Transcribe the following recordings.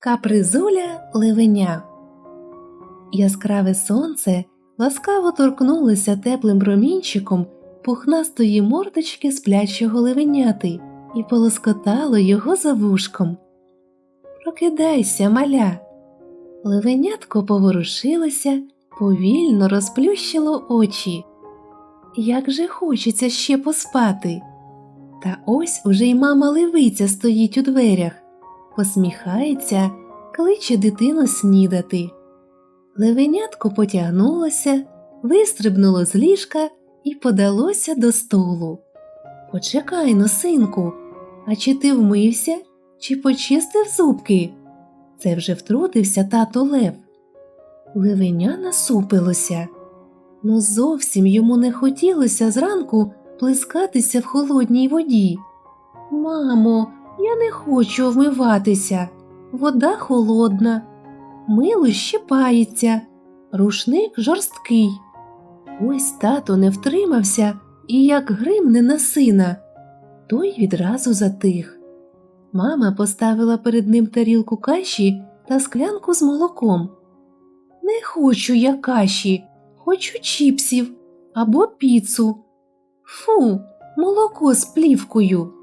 Капризуля левеня. Яскраве сонце ласкаво торкнулося теплим промінчиком пухнастої мордочки сплячого левеняти і полоскотало його за вушком. Прокидайся, маля. Левенятко поворушилося, повільно розплющило очі. Як же хочеться ще поспати. Та ось уже й мама левиця стоїть у дверях посміхається, кличе дитину снідати. Левенятко потягнулося, вистрибнуло з ліжка і подалося до столу. Почекай но, синку, а чи ти вмився, чи почистив зубки? Це вже втрутився тато Лев. Левеня насупилося. Ну зовсім йому не хотілося зранку плескатися в холодній воді. Мамо, я не хочу вмиватися. Вода холодна, мило щипається, рушник жорсткий. Ось тато не втримався і як гримне на сина. Той відразу затих. Мама поставила перед ним тарілку каші та склянку з молоком. Не хочу я каші, хочу чіпсів або піцу. Фу, молоко з плівкою.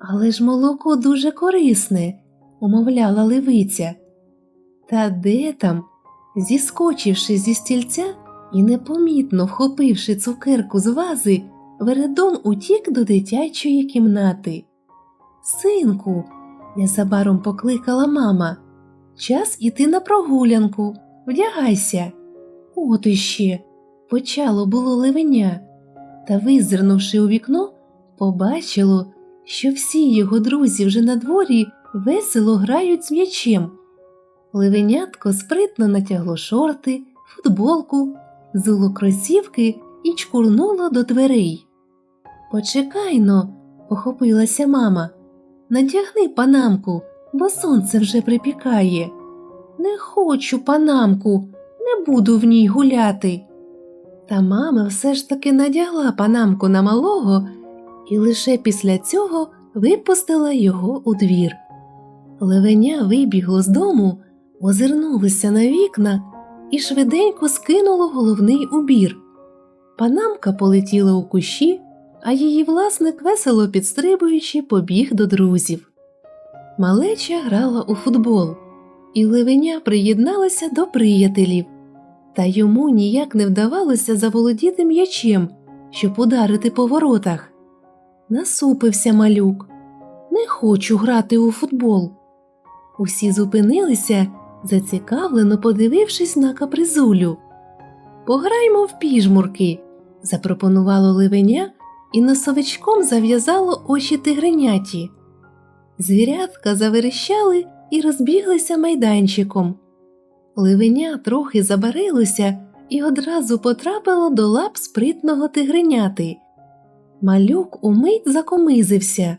Але ж молоко дуже корисне, умовляла левиця. Та де там, зіскочивши зі стільця і непомітно вхопивши цукерку з вази, Вередон утік до дитячої кімнати. Синку, незабаром покликала мама. Час іти на прогулянку, вдягайся. От іще, почало було левеня, та, визирнувши у вікно, побачило що всі його друзі вже на дворі весело грають з м'ячем. Левенятко спритно натягло шорти, футболку, зуло кросівки і чкурнуло до дверей. Почекайно, похопилася мама, надягни панамку, бо сонце вже припікає. Не хочу панамку, не буду в ній гуляти. Та мама все ж таки надягла панамку на малого і лише після цього випустила його у двір. Левеня вибігло з дому, озирнулося на вікна і швиденько скинуло головний убір. Панамка полетіла у кущі, а її власник, весело підстрибуючи, побіг до друзів. Малеча грала у футбол, і левеня приєдналася до приятелів, та йому ніяк не вдавалося заволодіти м'ячем, щоб ударити по воротах. Насупився малюк. Не хочу грати у футбол. Усі зупинилися, зацікавлено подивившись на капризулю. Пограймо в піжмурки, запропонувало ливеня і носовичком зав'язало очі тигреняті. Звірятка заверещали і розбіглися майданчиком. Ливеня трохи забарилося і одразу потрапило до лап спритного тигреняти. Малюк умить закомизився.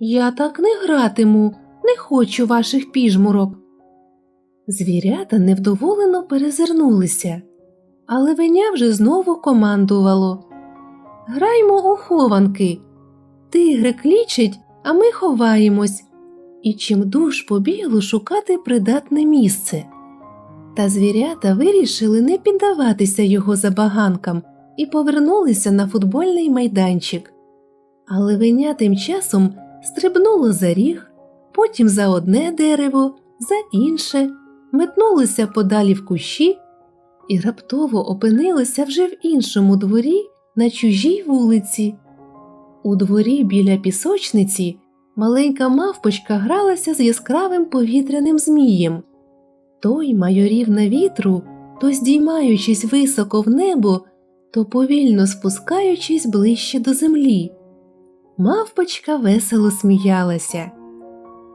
Я так не гратиму, не хочу ваших піжмурок. Звірята невдоволено перезирнулися, але веня вже знову командувало Граймо у хованки. Тигри клічить, а ми ховаємось, і чимдуж побігло шукати придатне місце. Та звірята вирішили не піддаватися його забаганкам і повернулися на футбольний майданчик. Але веня тим часом стрибнуло за ріг, потім за одне дерево, за інше, метнулося подалі в кущі і раптово опинилося вже в іншому дворі на чужій вулиці. У дворі біля пісочниці маленька мавпочка гралася з яскравим повітряним змієм. Той майорів на вітру, то здіймаючись високо в небо, то повільно спускаючись ближче до землі. Мавпочка весело сміялася.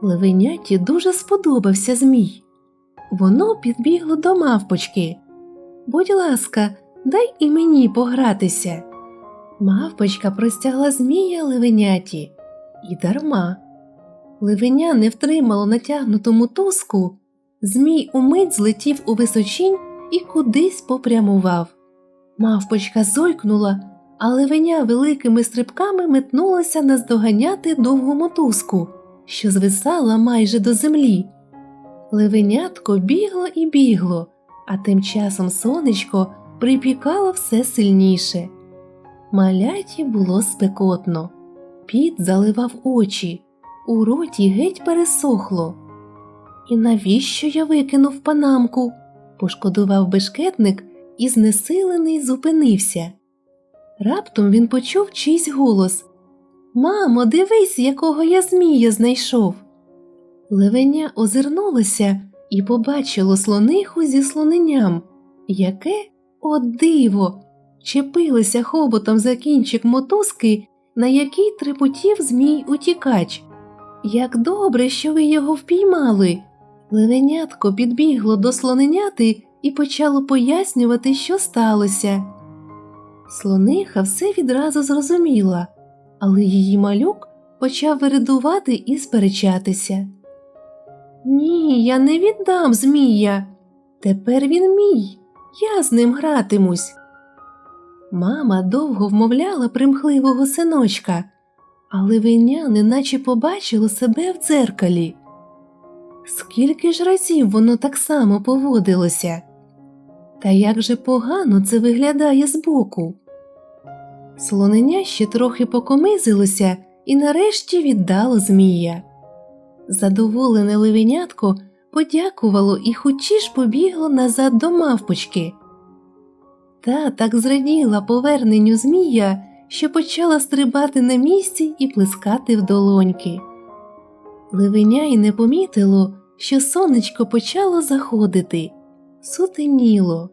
Левеняті дуже сподобався Змій. Воно підбігло до мавпочки. Будь ласка, дай і мені погратися. Мавпочка простягла Змія левеняті і дарма. Левеня не втримало натягнуту мотузку, Змій умить злетів у височінь і кудись попрямував. Мавпочка зойкнула, а левеня великими стрибками метнулася наздоганяти довгу мотузку, що звисала майже до землі. Левенятко бігло і бігло, а тим часом сонечко припікало все сильніше. Маляті було спекотно, піт заливав очі, у роті геть пересохло. І навіщо я викинув панамку? пошкодував бешкетник і знесилений зупинився. Раптом він почув чийсь голос Мамо, дивись, якого я змія знайшов. Левеня озирнулося і побачило слониху зі слоненям, яке, о диво, чепилося хоботом за кінчик мотузки, на якій трепотів змій утікач. Як добре, що ви його впіймали. Левенятко підбігло до слоненяти і почало пояснювати, що сталося. Слониха все відразу зрозуміла, але її малюк почав виридувати і сперечатися. Ні, я не віддам Змія. Тепер він мій, я з ним гратимусь. Мама довго вмовляла примхливого синочка, але виня неначе побачило себе в дзеркалі. Скільки ж разів воно так само поводилося? Та як же погано це виглядає збоку. Слоненя ще трохи покомизилося і нарешті віддало Змія. Задоволене левенятко подякувало і хочі побігло назад до мавпочки. Та так зраділа поверненню Змія, що почала стрибати на місці і плескати в долоньки. Левеня й не помітило, що сонечко почало заходити. Сутеніло.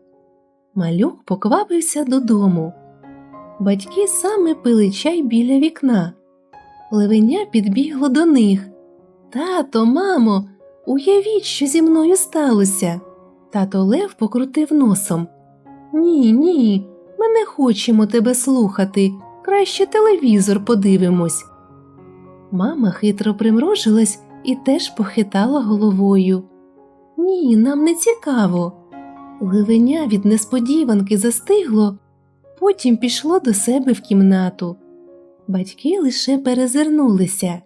Малюк поквапився додому. Батьки саме пили чай біля вікна. Левеня підбігло до них. Тато, мамо, уявіть, що зі мною сталося. Тато Лев покрутив носом. Ні, ні, ми не хочемо тебе слухати. Краще телевізор подивимось. Мама хитро примружилась і теж похитала головою. Ні, нам не цікаво. Ливеня від несподіванки застигло, потім пішло до себе в кімнату. Батьки лише перезирнулися.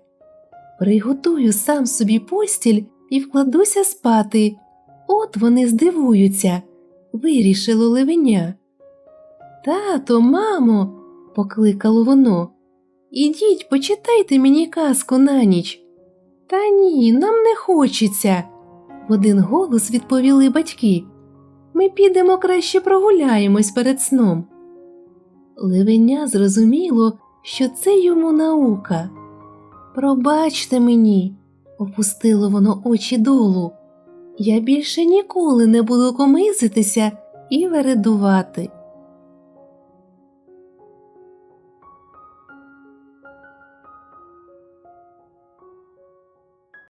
Приготую сам собі постіль і вкладуся спати. От вони здивуються, вирішило левеня. Тато, мамо, покликало воно. Ідіть, почитайте мені казку на ніч. Та ні, нам не хочеться, в один голос відповіли батьки. Ми підемо краще прогуляємось перед сном. Левеня зрозуміло, що це йому наука. Пробачте мені, опустило воно очі долу. Я більше ніколи не буду комизитися і вередувати.